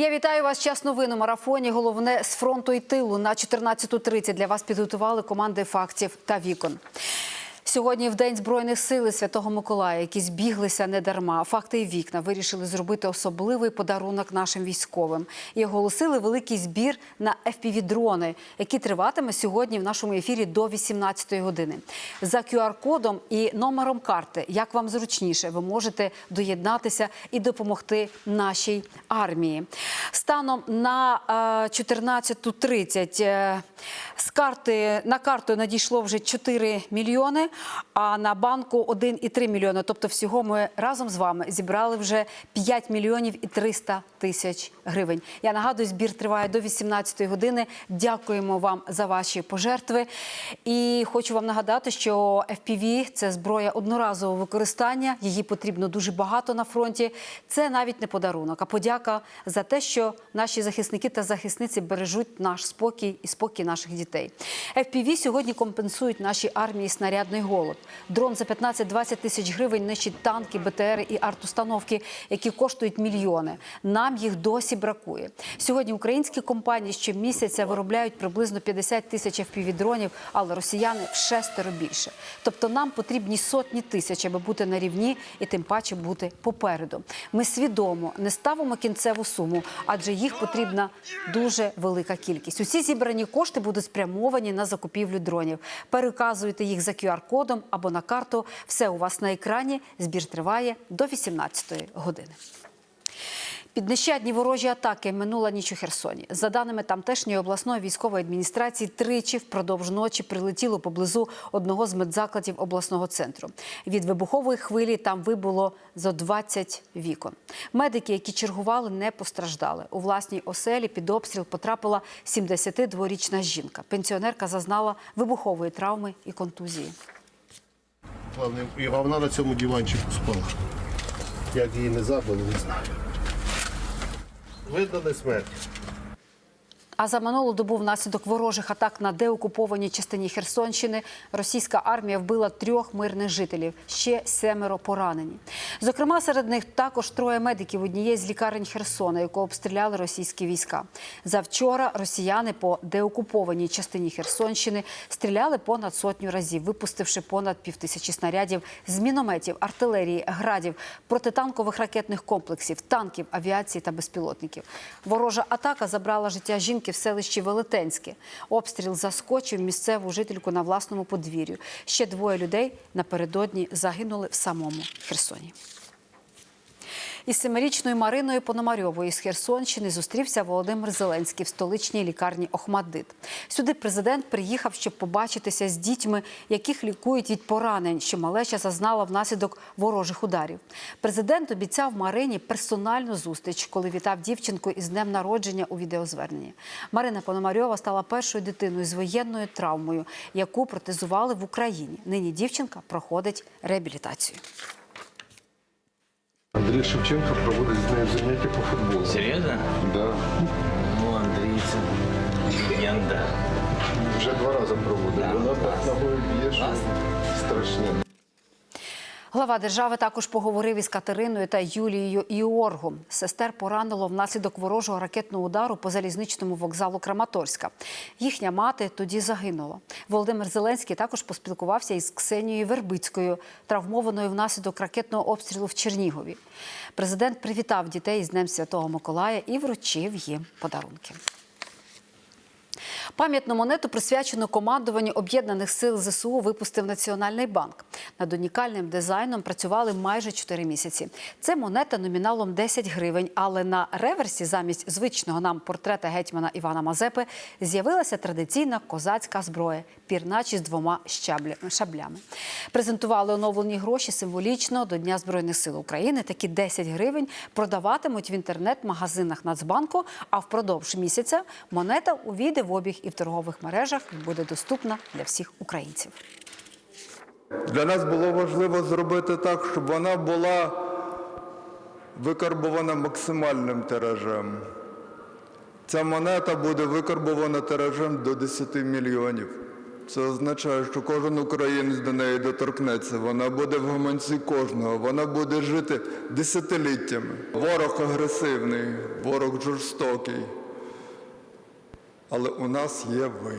Я вітаю вас. Час новин у марафоні. Головне з фронту і тилу на 14.30 для вас підготували команди фактів та вікон. Сьогодні в День Збройних сил Святого Миколая, які збіглися недарма. Факти і вікна вирішили зробити особливий подарунок нашим військовим і оголосили великий збір на FPV-дрони, який триватиме сьогодні в нашому ефірі до 18-ї години. За QR-кодом і номером карти, як вам зручніше, ви можете доєднатися і допомогти нашій армії. Станом на е, 14.30 е, з карти на карту надійшло вже 4 мільйони, а на банку 1,3 мільйони. Тобто, всього ми разом з вами зібрали вже 5 мільйонів і 300 тисяч гривень. Я нагадую, збір триває до 18 години. Дякуємо вам за ваші пожертви. І хочу вам нагадати, що FPV – це зброя одноразового використання. Її потрібно дуже багато на фронті. Це навіть не подарунок, а подяка за те, що наші захисники та захисниці бережуть наш спокій і спокій наших дітей. FPV сьогодні компенсують нашій армії снарядний голод. Дрон за 15-20 тисяч гривень нищить танки, БТРи і артустановки, які коштують мільйони. Нам їх досі бракує. Сьогодні українські компанії щомісяця виробляють приблизно 50 тисяч FPV-дронів, але росіяни в шестеро більше. Тобто нам потрібні сотні тисяч, аби бути на рівні і тим паче бути попереду. Ми свідомо не ставимо кінцеву суму, адже їх потрібна дуже велика кількість. Усі зібрані кошти будуть спрямовані на закупівлю дронів. Переказуйте їх за QR-кодом або на карту. Все у вас на екрані. Збір триває до 18 години. Під нещадні ворожі атаки минула ніч у Херсоні. За даними тамтешньої обласної військової адміністрації, тричі впродовж ночі прилетіло поблизу одного з медзакладів обласного центру. Від вибухової хвилі там вибуло зо 20 вікон. Медики, які чергували, не постраждали. У власній оселі під обстріл потрапила 72-річна жінка. Пенсіонерка зазнала вибухової травми і контузії. Главне, і вона на цьому диванчику спала. Як її не забили, не знаю. Видно не смерть. А за минулу добу внаслідок ворожих атак на деокупованій частині Херсонщини російська армія вбила трьох мирних жителів. Ще семеро поранені. Зокрема, серед них також троє медиків однієї з лікарень Херсона, яку обстріляли російські війська. Завчора росіяни по деокупованій частині Херсонщини стріляли понад сотню разів, випустивши понад півтисячі снарядів з мінометів, артилерії, градів, протитанкових ракетних комплексів, танків, авіації та безпілотників. Ворожа атака забрала життя жінки в селищі Велетенське. Обстріл заскочив місцеву жительку на власному подвір'ю. Ще двоє людей напередодні загинули в самому Херсоні. Із семирічною Мариною Пономарьовою з Херсонщини зустрівся Володимир Зеленський в столичній лікарні Охмаддит. Сюди президент приїхав, щоб побачитися з дітьми, яких лікують від поранень, що малеча зазнала внаслідок ворожих ударів. Президент обіцяв Марині персональну зустріч, коли вітав дівчинку із днем народження у відеозверненні. Марина Пономарьова стала першою дитиною з воєнною травмою, яку протезували в Україні. Нині дівчинка проходить реабілітацію. Андрей Шевченко проводит занятия по футболу. Серьезно? Да. Ну, Андрійце, легенда. Уже два раза проводив. Да. так ногою б'є. Глава держави також поговорив із Катериною та Юлією Іоргу. Сестер поранило внаслідок ворожого ракетного удару по залізничному вокзалу Краматорська. Їхня мати тоді загинула. Володимир Зеленський також поспілкувався із Ксенією Вербицькою, травмованою внаслідок ракетного обстрілу в Чернігові. Президент привітав дітей з Днем Святого Миколая і вручив їм подарунки. Пам'ятну монету, присвячену командуванню об'єднаних сил ЗСУ, випустив Національний банк. Над унікальним дизайном працювали майже 4 місяці. Це монета номіналом 10 гривень, але на реверсі замість звичного нам портрета гетьмана Івана Мазепи з'явилася традиційна козацька зброя пірначі з двома шаблями. Презентували оновлені гроші символічно до Дня Збройних сил України. Такі 10 гривень продаватимуть в інтернет-магазинах Нацбанку. А впродовж місяця монета увійде в обіг і в торгових мережах і буде доступна для всіх українців. Для нас було важливо зробити так, щоб вона була викарбована максимальним тиражем. Ця монета буде викарбована тиражем до 10 мільйонів. Це означає, що кожен українець до неї доторкнеться. Вона буде в гаманці кожного, вона буде жити десятиліттями. Ворог агресивний, ворог жорстокий. Але у нас є ви.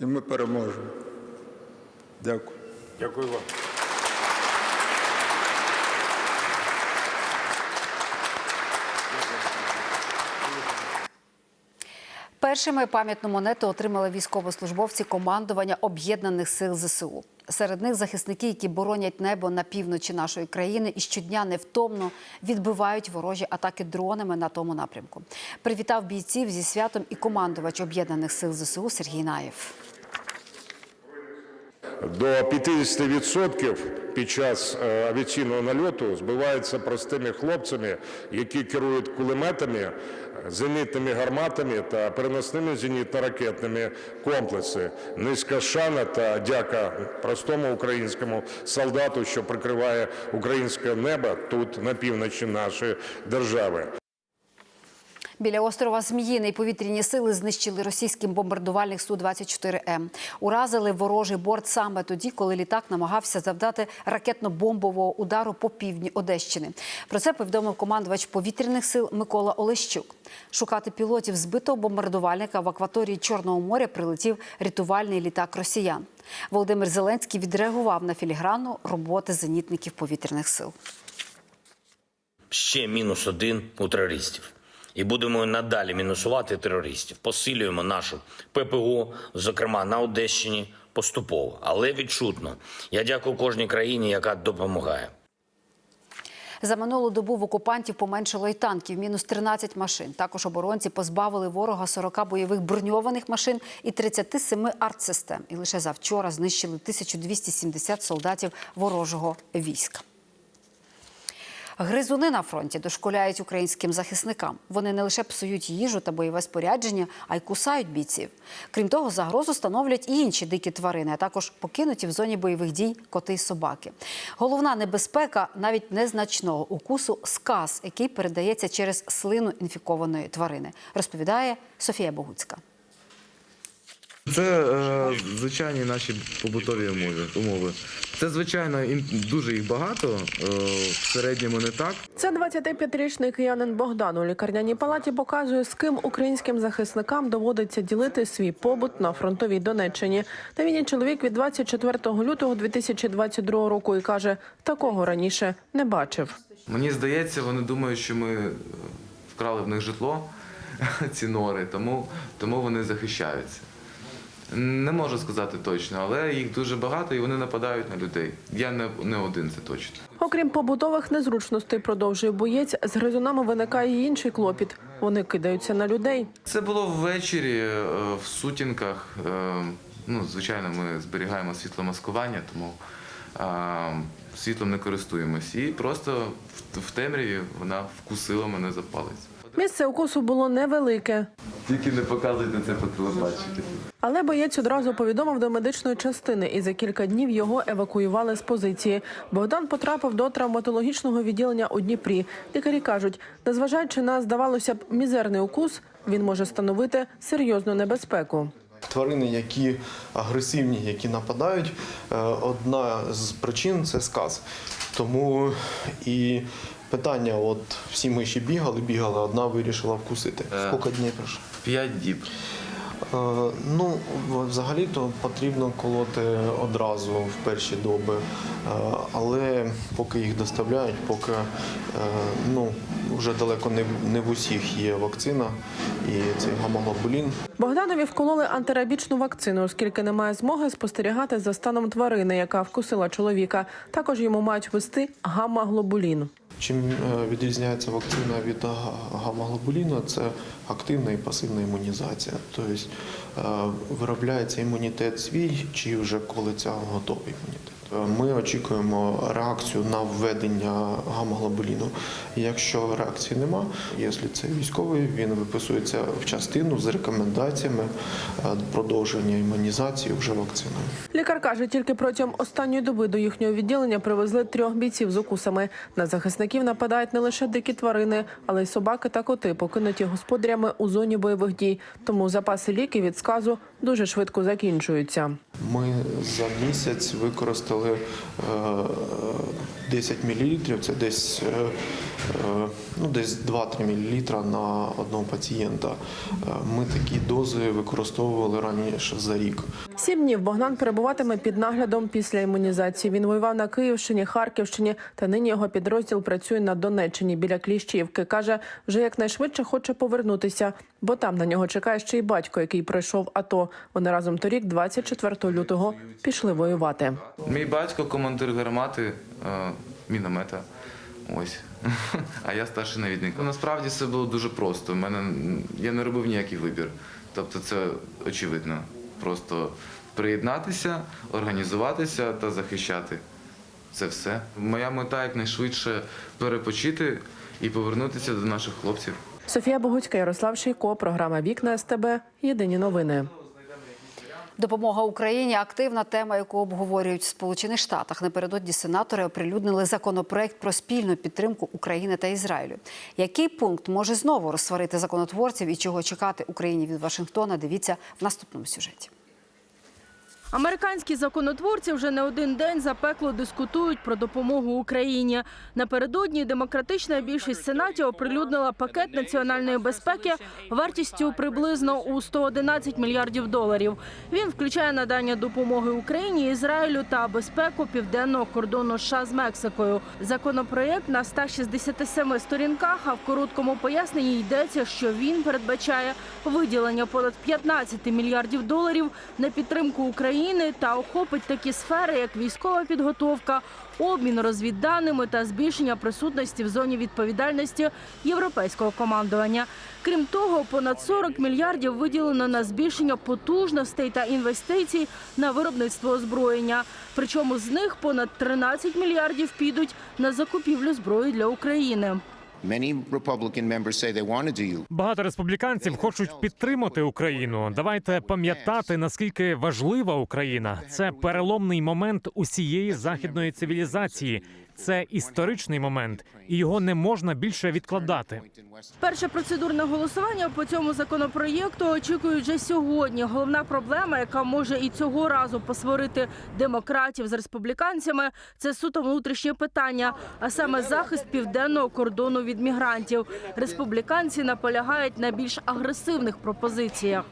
І ми переможемо. Дякую. Дякую вам. Першими пам'ятну монету отримали військовослужбовці командування об'єднаних сил ЗСУ. Серед них захисники, які боронять небо на півночі нашої країни і щодня невтомно відбивають ворожі атаки дронами на тому напрямку. Привітав бійців зі святом і командувач об'єднаних сил ЗСУ Сергій Наєв. До 50% під час е, авіаційного нальоту збиваються простими хлопцями, які керують кулеметами, зенітними гарматами та переносними зенітно-ракетними комплекси. Низька шана та дяка простому українському солдату, що прикриває українське небо тут на півночі нашої держави. Біля острова Зміїний повітряні сили знищили російський бомбардувальник Су-24М. Уразили ворожий борт саме тоді, коли літак намагався завдати ракетно-бомбового удару по півдні Одещини. Про це повідомив командувач повітряних сил Микола Олещук. Шукати пілотів збитого бомбардувальника в акваторії Чорного моря прилетів рятувальний літак росіян. Володимир Зеленський відреагував на філігранну роботи зенітників повітряних сил. ще мінус один у терористів. І будемо надалі мінусувати терористів. Посилюємо нашу ППО, зокрема на Одещині, поступово, але відчутно. Я дякую кожній країні, яка допомагає. За минулу добу в окупантів поменшало й танків, мінус 13 машин. Також оборонці позбавили ворога 40 бойових броньованих машин і 37 артсистем. І лише завчора знищили 1270 солдатів ворожого війська. Гризуни на фронті дошкуляють українським захисникам. Вони не лише псують їжу та бойове спорядження, а й кусають бійців. Крім того, загрозу становлять і інші дикі тварини, а також покинуті в зоні бойових дій коти й собаки. Головна небезпека навіть незначного укусу сказ, який передається через слину інфікованої тварини, розповідає Софія Богуцька. Це е, звичайні наші побутові умови. умови. Це звичайно їм дуже їх багато. Е, в середньому не так. Це 25-річний киянин Богдан у лікарняній палаті показує, з ким українським захисникам доводиться ділити свій побут на фронтовій Донеччині. Та він є чоловік від 24 лютого 2022 року і каже, такого раніше не бачив. Мені здається, вони думають, що ми е, вкрали в них житло, ці нори, тому, тому вони захищаються. Не можу сказати точно, але їх дуже багато і вони нападають на людей. Я не, не один, це точно. Окрім побутових незручностей, продовжує боєць, з гризунами виникає інший клопіт. Вони кидаються на людей. Це було ввечері е, в сутінках. Е, Ну, звичайно, ми зберігаємо світломаскування, тому е, світлом не користуємось. І просто в, в темряві вона вкусила мене за палець. Місце укусу було невелике, Тільки не показуйте це по телебаченню. але боєць одразу повідомив до медичної частини, і за кілька днів його евакуювали з позиції. Богдан потрапив до травматологічного відділення у Дніпрі. Лікарі кажуть, незважаючи на здавалося б мізерний укус, він може становити серйозну небезпеку. Тварини, які агресивні, які нападають, е, одна з причин це сказ. Тому і питання: от всі миші бігали, бігали, одна вирішила вкусити. Е. Скільки днів пройшло? П'ять діб. Е, Ну, взагалі-то потрібно колоти одразу в перші доби, Е, але поки їх доставляють, поки ну, вже далеко не, не в усіх є вакцина і цей гамоглобулін. Богданові вкололи антирабічну вакцину, оскільки немає змоги спостерігати за станом тварини, яка вкусила чоловіка. Також йому мають ввести гамма-глобулін. Чим е, відрізняється вакцина від га- це активна і пасивна імунізація. Тобто е, виробляється імунітет свій, чи вже колиться готовий імунітет. Ми очікуємо реакцію на введення гамоглобуліну. Якщо реакції нема, якщо це військовий, він виписується в частину з рекомендаціями е, продовження імунізації вже вакциною. Лікар каже, тільки протягом останньої доби до їхнього відділення привезли трьох бійців з укусами. На захисників нападають не лише дикі тварини, але й собаки та коти, покинуті господарями у зоні бойових дій. Тому запаси ліків від сказу дуже швидко закінчуються. Ми за місяць використали е, 10 мл, це десь, е, е, ну, десь 2-3 мл на одного пацієнта. Е, Ми такі дози використовували раніше за рік. Сім днів Богдан перебуватиме під наглядом після імунізації. Він воював на Київщині, Харківщині, та нині його підрозділ працює на Донеччині біля Кліщівки. каже, вже якнайшвидше хоче повернутися, бо там на нього чекає ще й батько, який пройшов АТО. Вони разом торік, 24 лютого, пішли воювати. Мій батько командир гармати міномета. Ось. А я старший навідник. Насправді все було дуже просто. У мене я не робив ніякий вибір. Тобто це очевидно. Просто приєднатися, організуватися та захищати. Це все. Моя мета якнайшвидше перепочити і повернутися до наших хлопців. Софія Богуцька, Ярослав Шийко, програма Вікна СТБ. Єдині новини. Допомога Україні активна тема, яку обговорюють в Сполучених Штатах. Напередодні сенатори оприлюднили законопроект про спільну підтримку України та Ізраїлю. Який пункт може знову розсварити законотворців і чого чекати Україні від Вашингтона? Дивіться в наступному сюжеті. Американські законотворці вже не один день запекло дискутують про допомогу Україні. Напередодні демократична більшість в сенаті оприлюднила пакет національної безпеки вартістю приблизно у 111 мільярдів доларів. Він включає надання допомоги Україні, Ізраїлю та безпеку південного кордону США з Мексикою. Законопроєкт на 167 сторінках. А в короткому поясненні йдеться, що він передбачає виділення понад 15 мільярдів доларів на підтримку України та охопить такі сфери, як військова підготовка, обмін розвідданими та збільшення присутності в зоні відповідальності європейського командування. Крім того, понад 40 мільярдів виділено на збільшення потужностей та інвестицій на виробництво озброєння. Причому з них понад 13 мільярдів підуть на закупівлю зброї для України. Багато республіканців хочуть підтримати Україну. Давайте пам'ятати наскільки важлива Україна. Це переломний момент усієї західної цивілізації. Це історичний момент, і його не можна більше відкладати. Перше процедурне голосування по цьому законопроєкту очікують вже сьогодні. Головна проблема, яка може і цього разу посварити демократів з республіканцями, це суто внутрішнє питання, а саме захист південного кордону від мігрантів. Республіканці наполягають на більш агресивних пропозиціях.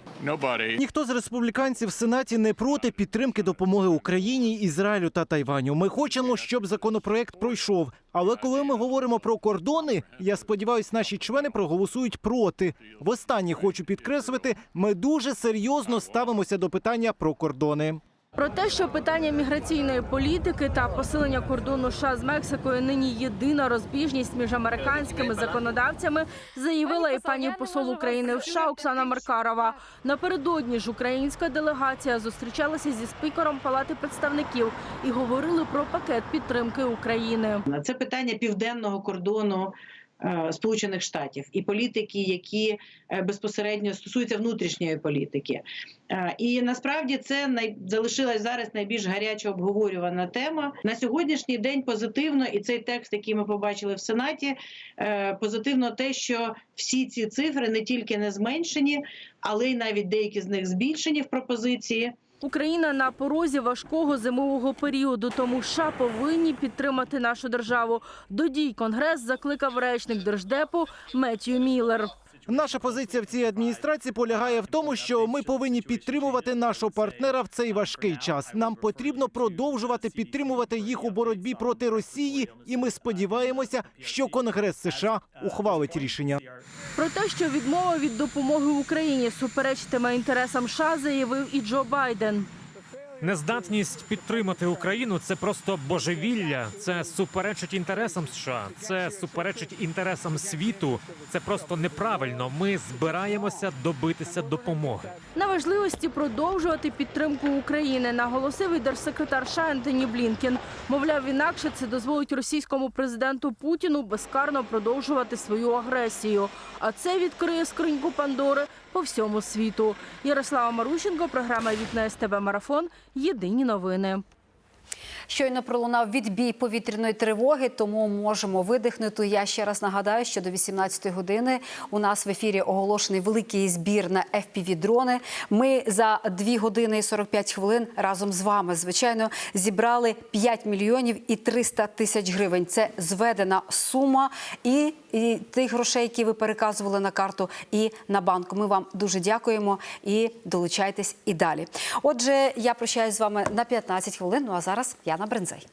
Ніхто з республіканців в сенаті не проти підтримки допомоги Україні, Ізраїлю та Тайваню. Ми хочемо, щоб законопроект пройшов. Але коли ми говоримо про кордони, я сподіваюся, наші члени проголосують проти. Востаннє хочу підкреслити, ми дуже серйозно ставимося до питання про кордони. Про те, що питання міграційної політики та посилення кордону США з Мексикою нині єдина розбіжність між американськими законодавцями, заявила і пані посол України в США Оксана Маркарова. Напередодні ж українська делегація зустрічалася зі спікером Палати представників і говорили про пакет підтримки України. Це питання південного кордону Сполучених Штатів і політики, які е, безпосередньо стосуються внутрішньої політики. Е, І насправді це най... залишилась зараз найбільш гаряче обговорювана тема на сьогоднішній день. Позитивно, і цей текст, який ми побачили в Сенаті, е, позитивно те, що всі ці цифри не тільки не зменшені, але й навіть деякі з них збільшені в пропозиції. Україна на порозі важкого зимового періоду, тому США повинні підтримати нашу державу. До дій конгрес закликав речник держдепу Меттью Міллер. Наша позиція в цій адміністрації полягає в тому, що ми повинні підтримувати нашого партнера в цей важкий час. Нам потрібно продовжувати підтримувати їх у боротьбі проти Росії, і ми сподіваємося, що Конгрес США ухвалить рішення. Про те, що відмова від допомоги Україні суперечитиме інтересам США, заявив і Джо Байден. Нездатність підтримати Україну це просто божевілля. Це суперечить інтересам США. Це суперечить інтересам світу. Це просто неправильно. Ми збираємося добитися допомоги. На важливості продовжувати підтримку України наголосив і держсекретар США Ентоні Блінкен. Мовляв, інакше це дозволить російському президенту Путіну безкарно продовжувати свою агресію. А це відкриє скриньку Пандори по всьому світу. Ярослава Марущенко, програма Вікна СТБ Марафон. Єдині новини. Щойно пролунав відбій повітряної тривоги, тому можемо видихнути. Я ще раз нагадаю, що до 18 години у нас в ефірі оголошений великий збір на FPV-дрони. Ми за 2 години і 45 хвилин разом з вами, звичайно, зібрали 5 мільйонів і 300 тисяч гривень. Це зведена сума і, і тих грошей, які ви переказували на карту, і на банку. Ми вам дуже дякуємо і долучайтесь і далі. Отже, я прощаюсь з вами на 15 хвилин. Ну а зараз Яна Брензей.